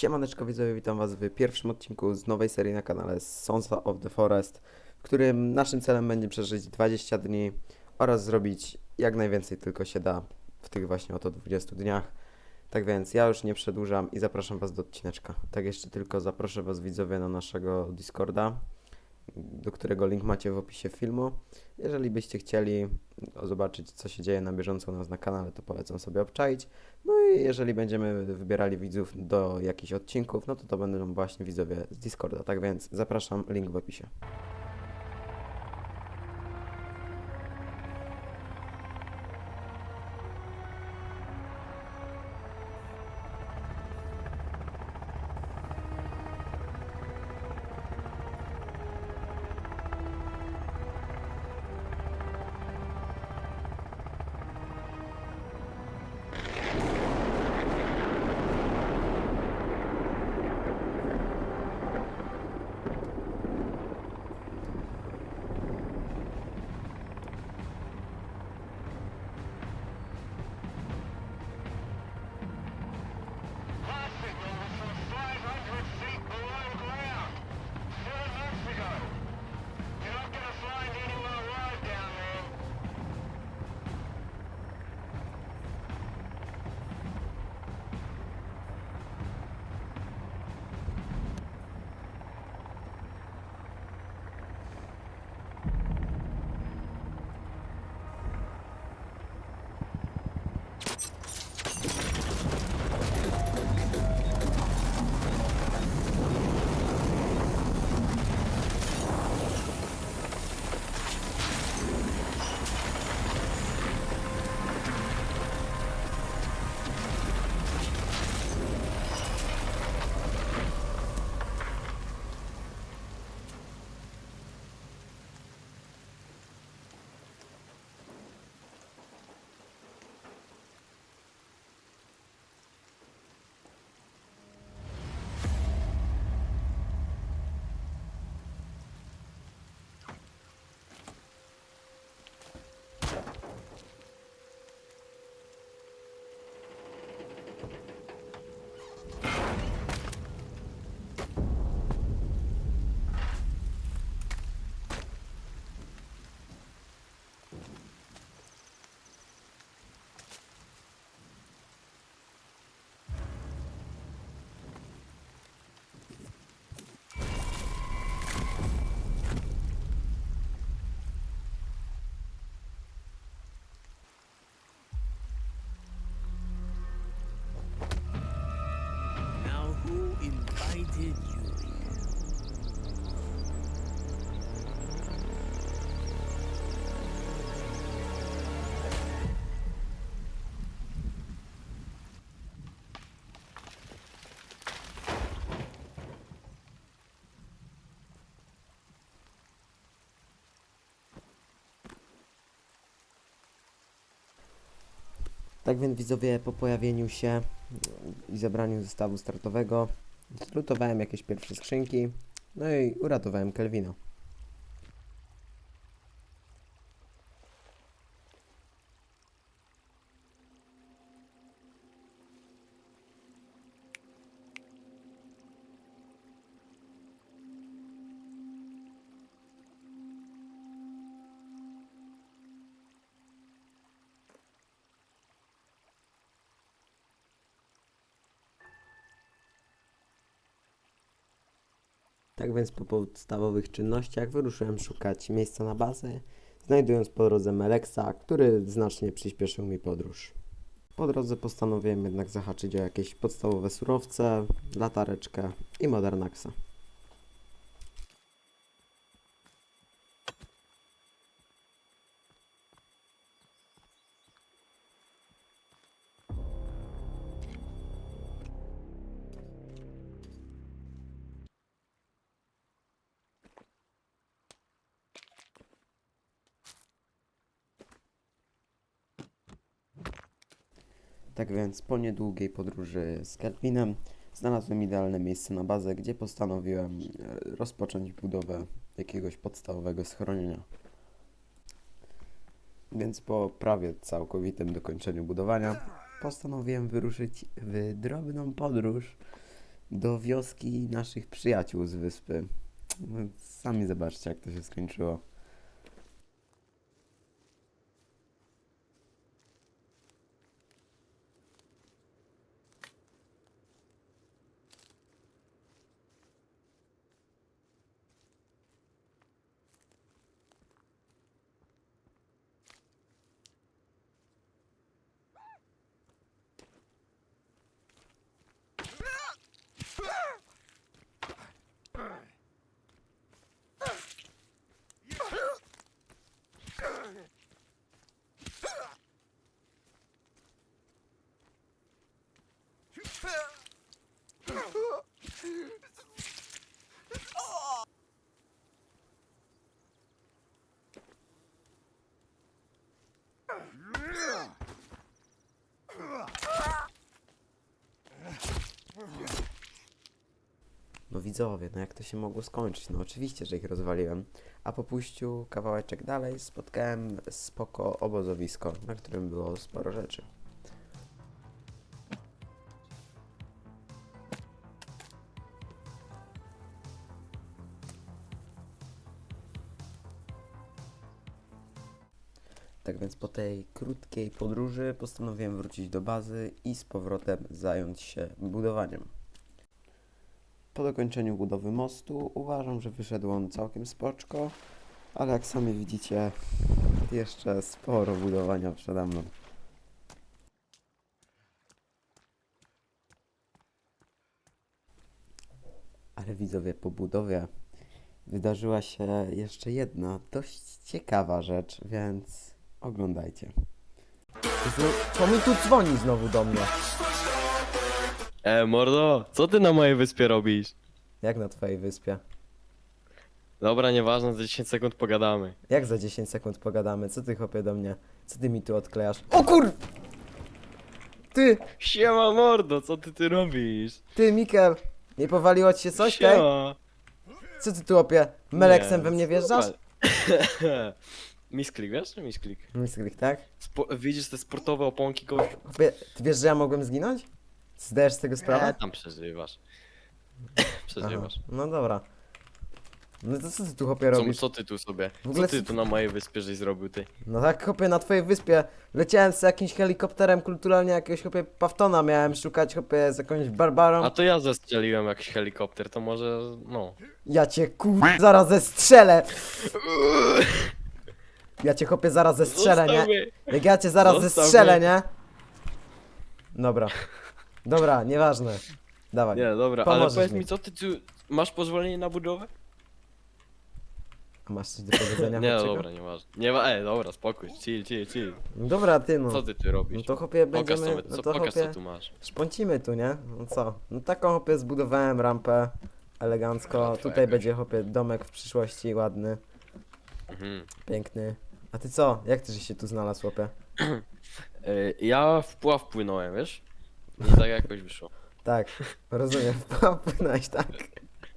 Siemaneczko widzowie, witam was w pierwszym odcinku z nowej serii na kanale Sons of the Forest, w którym naszym celem będzie przeżyć 20 dni oraz zrobić jak najwięcej tylko się da w tych właśnie oto 20 dniach. Tak więc ja już nie przedłużam i zapraszam was do odcineczka. Tak jeszcze tylko zaproszę was widzowie na naszego Discorda, do którego link macie w opisie filmu. Jeżeli byście chcieli zobaczyć co się dzieje na bieżąco u nas na kanale, to polecam sobie obczaić. No i jeżeli będziemy wybierali widzów do jakichś odcinków, no to to będą właśnie widzowie z Discorda. Tak więc zapraszam, link w opisie. Tak więc widzowie, po pojawieniu się i zebraniu zestawu startowego, zlutowałem jakieś pierwsze skrzynki, no i uratowałem Kelvina. Tak więc po podstawowych czynnościach wyruszyłem szukać miejsca na bazę, znajdując po drodze Meleksa, który znacznie przyspieszył mi podróż. Po drodze postanowiłem jednak zahaczyć o jakieś podstawowe surowce, latareczkę i Modernaxa. Tak więc po niedługiej podróży z Kelvinem znalazłem idealne miejsce na bazę, gdzie postanowiłem e, rozpocząć budowę jakiegoś podstawowego schronienia. Więc po prawie całkowitym dokończeniu budowania postanowiłem wyruszyć w drobną podróż do wioski naszych przyjaciół z wyspy. No, sami zobaczcie, jak to się skończyło. No widzowie, no jak to się mogło skończyć? No oczywiście, że ich rozwaliłem. A po pójściu kawałeczek dalej spotkałem spoko obozowisko, na którym było sporo rzeczy. Tak więc po tej krótkiej podróży postanowiłem wrócić do bazy i z powrotem zająć się budowaniem. Po dokończeniu budowy mostu uważam, że wyszedł on całkiem spoczko, ale jak sami widzicie, jeszcze sporo budowania przede mną. Ale widzowie, po budowie wydarzyła się jeszcze jedna dość ciekawa rzecz, więc oglądajcie. To mi tu dzwoni znowu do mnie. E, mordo, co ty na mojej wyspie robisz? Jak na twojej wyspie? Dobra, nieważne, za 10 sekund pogadamy. Jak za 10 sekund pogadamy? Co ty chłopie do mnie? Co ty mi tu odklejasz? O kur... Ty, Siema, mordo, co ty ty robisz? ty Mikel! Nie powaliło ci się coś, tej? Siema. Co ty tu opie? Meleksem we mnie wjeżdżasz? super. Misklik, wiesz? Misklik. Misklik, tak? Spo widzisz te sportowe oponki, gościu? Chłopie, ty wiesz, że ja mogłem zginąć? Zdajesz z tego E, sprawę? tam przeżywasz. Aha, przeżywasz. no dobra. No to co ty tu chłopie Co, robisz? co ty tu sobie? W ogóle Co ty co- tu na mojej wyspie żeś zrobił, ty? No tak chłopie, na twojej wyspie leciałem z jakimś helikopterem kulturalnie jakiegoś chłopie Paftona miałem szukać chłopie z jakąś barbarą. A to ja zestrzeliłem jakiś helikopter, to może, no. Ja cię kur... zaraz zestrzelę! Ja cię chłopie zaraz zestrzelę, Zostaw nie? mnie. Jak ja cię zaraz Zostaw zestrzelę, mnie. nie? Dobra. Dobra, nieważne. Dawaj. Nie, dobra, ale Pomożesz powiedz mi. mi, co ty tu... Masz pozwolenie na budowę? Masz coś do powiedzenia? Nie, chłopczyku? dobra, nieważne. Nie ma, ej, dobra, spokój, chill, chill, chill. Dobra, ty no. Co ty tu robisz? No to chłopie Pokaż, będziemy... co, No co, to pokaż co chłopie... tu masz. Szponcimy tu, nie? No co? No taką chłopie zbudowałem rampę. Elegancko. Łatwo Tutaj jakoś. będzie chłopie domek w przyszłości ładny, Mhm. piękny. A ty co? Jak ty żeś się tu znalazł, chłopie? Y, Ja w pław płynąłem, wiesz? I tak jakoś wyszło. Tak, rozumiem. Popłynąłeś, tak.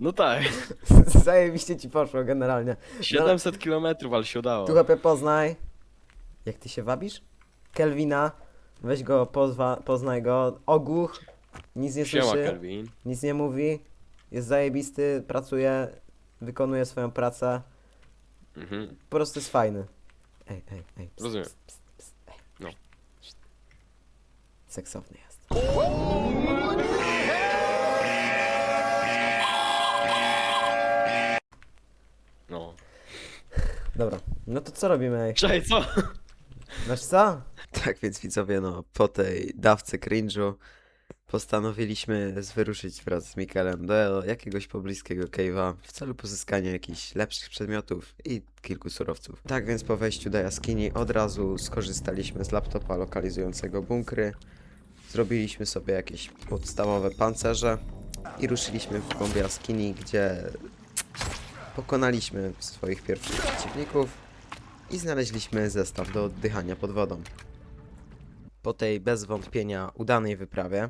No tak, Zajebiście ci poszło generalnie. 700 kilometrów, ale się udało. Tu chłopie poznaj. Jak ty się wabisz? Kelvina. Weź go, pozwa, poznaj go. Ogłuch. Nic nie Siema, słyszy. Kelvin. Nic nie mówi. Jest zajebisty, pracuje, wykonuje swoją pracę. Mhm. Po prostu jest fajny. Ej, ej, ej. Rozumiem. ej. No. Seksowny jest. No. Dobra, no to co robimy? Ej? Cześć, co? Znaczy co? Tak więc widzowie, no po tej dawce cringe'u postanowiliśmy wyruszyć wraz z Mikelem do jakiegoś pobliskiego cave'a w celu pozyskania jakichś lepszych przedmiotów i kilku surowców. Tak więc po wejściu do jaskini od razu skorzystaliśmy z laptopa lokalizującego bunkry, zrobiliśmy sobie jakieś podstawowe pancerze i ruszyliśmy w głąb jaskini, gdzie pokonaliśmy swoich pierwszych przeciwników i znaleźliśmy zestaw do oddychania pod wodą. Po tej bez wątpienia udanej wyprawie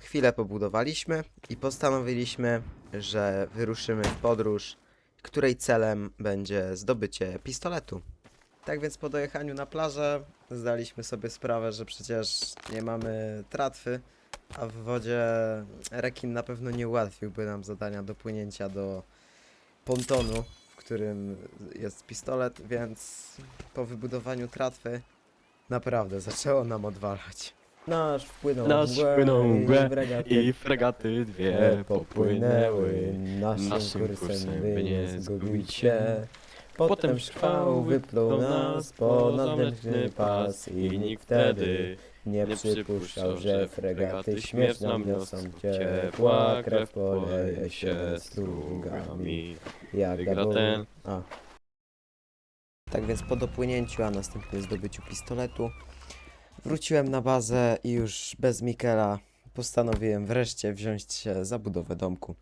chwilę pobudowaliśmy i postanowiliśmy, że wyruszymy w podróż, której celem będzie zdobycie pistoletu. Tak więc po dojechaniu na plażę zdaliśmy sobie sprawę, że przecież nie mamy tratwy, A w wodzie rekin na pewno nie ułatwiłby nam zadania do płynięcia do pontonu, w którym jest pistolet, więc po wybudowaniu tratwy naprawdę zaczęło nam odwalać. Nasz wpłynął Nasz mgłę wpłynął mgłę w regaty I fregaty dwie popłynęły. Naszym, naszym kursem by nie zgubić się. Potem szkwał wypluł nas ponad mleczny pas i nikt wtedy nie przypuszczał, że fregaty śmierć nam niosą ciepła krew poleje się strugami. Jak Wygra ten. A, Tak więc po dopłynięciu, a następnie zdobyciu pistoletu, wróciłem na bazę i już bez Mikela postanowiłem wreszcie wziąć się za budowę domku.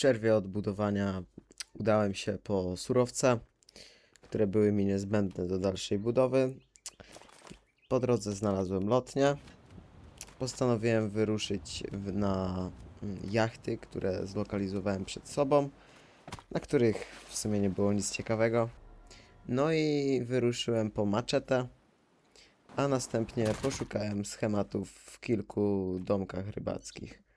Przerwie od budowania udałem się po surowce, które były mi niezbędne do dalszej budowy. Po drodze znalazłem lotnię. Postanowiłem wyruszyć w, na mm, jachty, które zlokalizowałem przed sobą, na których w sumie nie było nic ciekawego. No i wyruszyłem po maczetę, a następnie poszukałem schematów w kilku domkach rybackich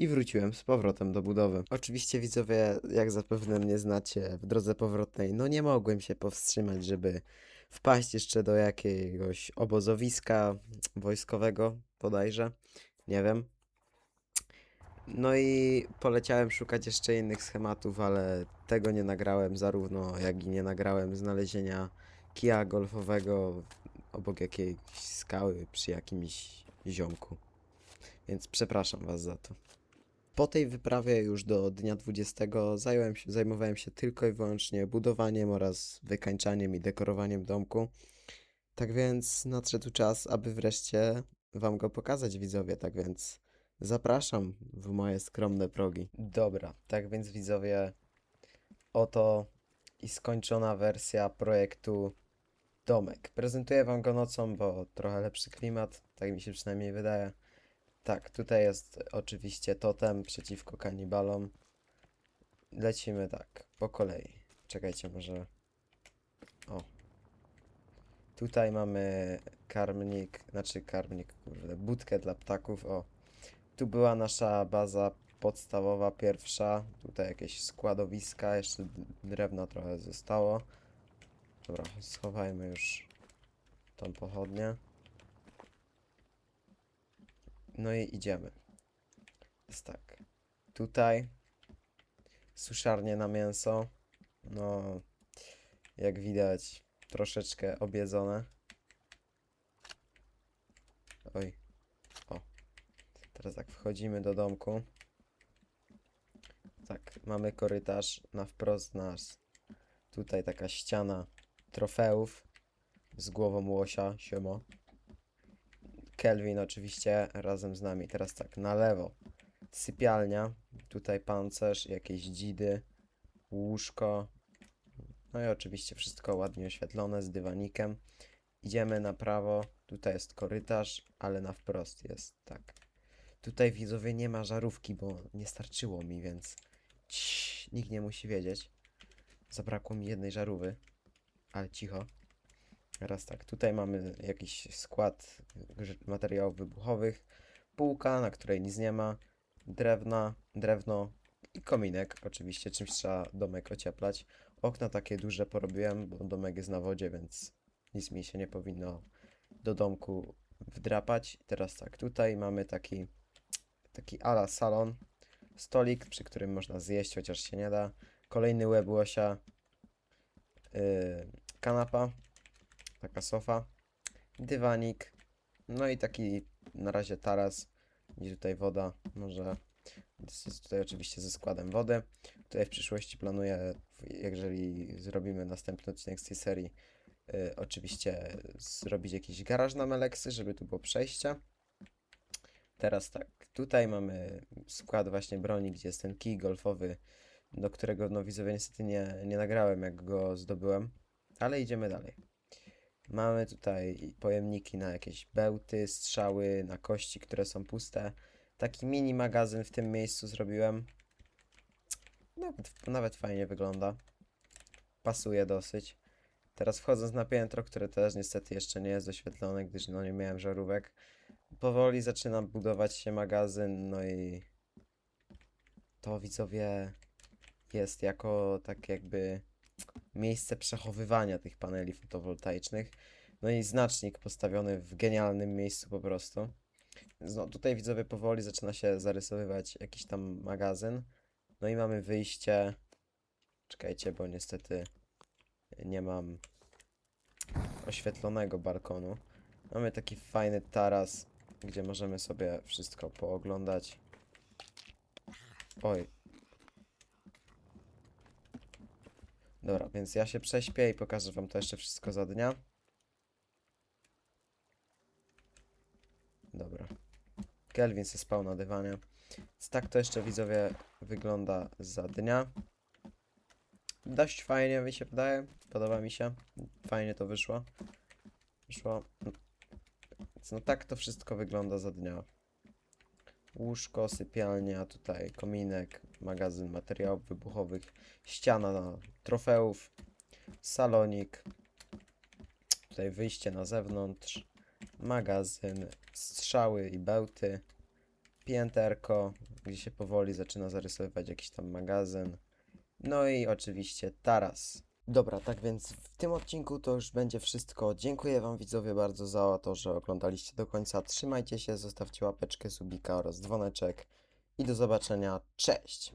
i wróciłem z powrotem do budowy. Oczywiście widzowie, jak zapewne mnie znacie, w drodze powrotnej, no nie mogłem się powstrzymać, żeby wpaść jeszcze do jakiegoś obozowiska wojskowego, bodajże, nie wiem. No i poleciałem szukać jeszcze innych schematów, ale tego nie nagrałem zarówno, jak i nie nagrałem znalezienia kija golfowego obok jakiejś skały przy jakimś ziomku. Więc przepraszam was za to. Po tej wyprawie już do dnia 20 zająłem się, zajmowałem się tylko i wyłącznie budowaniem oraz wykańczaniem i dekorowaniem domku. Tak więc nadszedł czas, aby wreszcie wam go pokazać widzowie, tak więc zapraszam w moje skromne progi. Dobra, tak więc widzowie, oto i skończona wersja projektu Domek. Prezentuję wam go nocą, bo trochę lepszy klimat, tak mi się przynajmniej wydaje. Tak, tutaj jest oczywiście totem przeciwko kanibalom. Lecimy tak, po kolei. Czekajcie, może. O. Tutaj mamy karmnik, znaczy karmnik, kurde, budkę dla ptaków. O. Tu była nasza baza podstawowa, pierwsza. Tutaj jakieś składowiska, jeszcze drewna trochę zostało. Dobra, schowajmy już tą pochodnię. No i idziemy. Jest tak. Tutaj suszarnie na mięso. No, jak widać, troszeczkę obiedzone. Oj. O. Teraz tak wchodzimy do domku. Tak, mamy korytarz na wprost nas. Tutaj taka ściana trofeów z głową łosia, siemo. Kelvin oczywiście razem z nami. Teraz tak, na lewo sypialnia, tutaj pancerz, jakieś dzidy, łóżko. No i oczywiście wszystko ładnie oświetlone z dywanikiem. Idziemy na prawo, tutaj jest korytarz, ale na wprost jest tak. Tutaj widzowie nie ma żarówki, bo nie starczyło mi, więc Ciii, nikt nie musi wiedzieć. Zabrakło mi jednej żarówy, ale cicho. Teraz tak, tutaj mamy jakiś skład materiałów wybuchowych, półka, na której nic nie ma, drewna, drewno i kominek, oczywiście czymś trzeba domek ocieplać. Okna takie duże porobiłem, bo domek jest na wodzie, więc nic mi się nie powinno do domku wdrapać. Teraz tak, tutaj mamy taki, taki ala salon stolik, przy którym można zjeść, chociaż się nie da. Kolejny łeb łosia. Yy, kanapa. Taka sofa. Dywanik. No i taki na razie taras. Gdzie tutaj woda. Może jest tutaj oczywiście ze składem wody. Tutaj w przyszłości planuję, jeżeli zrobimy następny odcinek z tej serii, y, oczywiście zrobić jakiś garaż na Meleksy, żeby tu było przejście. Teraz tak, tutaj mamy skład właśnie broni, gdzie jest ten kij golfowy, do którego no widzowie niestety nie, nie nagrałem jak go zdobyłem, ale idziemy dalej. Mamy tutaj pojemniki na jakieś bełty, strzały, na kości, które są puste. Taki mini magazyn w tym miejscu zrobiłem. Nawet, nawet fajnie wygląda. Pasuje dosyć. Teraz wchodząc na piętro, które też niestety jeszcze nie jest doświetlone, gdyż no nie miałem żarówek. Powoli zaczyna budować się magazyn, no i to widzowie jest jako tak jakby miejsce przechowywania tych paneli fotowoltaicznych. No i znacznik postawiony w genialnym miejscu po prostu. No, tutaj widzowie powoli zaczyna się zarysowywać jakiś tam magazyn. No i mamy wyjście. Czekajcie, bo niestety nie mam oświetlonego balkonu. Mamy taki fajny taras, gdzie możemy sobie wszystko pooglądać. Oj. Dobra, więc ja się prześpię i pokażę wam to jeszcze wszystko za dnia. Dobra. Kelvin se spał na dywanie. Więc tak to jeszcze widzowie wygląda za dnia. Dość fajnie mi się wydaje. Podoba mi się. Fajnie to wyszło. Wyszło. Więc no tak to wszystko wygląda za dnia. Łóżko, sypialnia, tutaj kominek, magazyn materiałów wybuchowych, ściana na trofeów, salonik, tutaj wyjście na zewnątrz, magazyn, strzały i bełty, pięterko, gdzie się powoli zaczyna zarysowywać jakiś tam magazyn, no i oczywiście taras. Dobra, tak więc w tym odcinku to już będzie wszystko. Dziękuję Wam widzowie bardzo za to, że oglądaliście do końca. Trzymajcie się, zostawcie łapeczkę, subika oraz dzwoneczek i do zobaczenia. Cześć!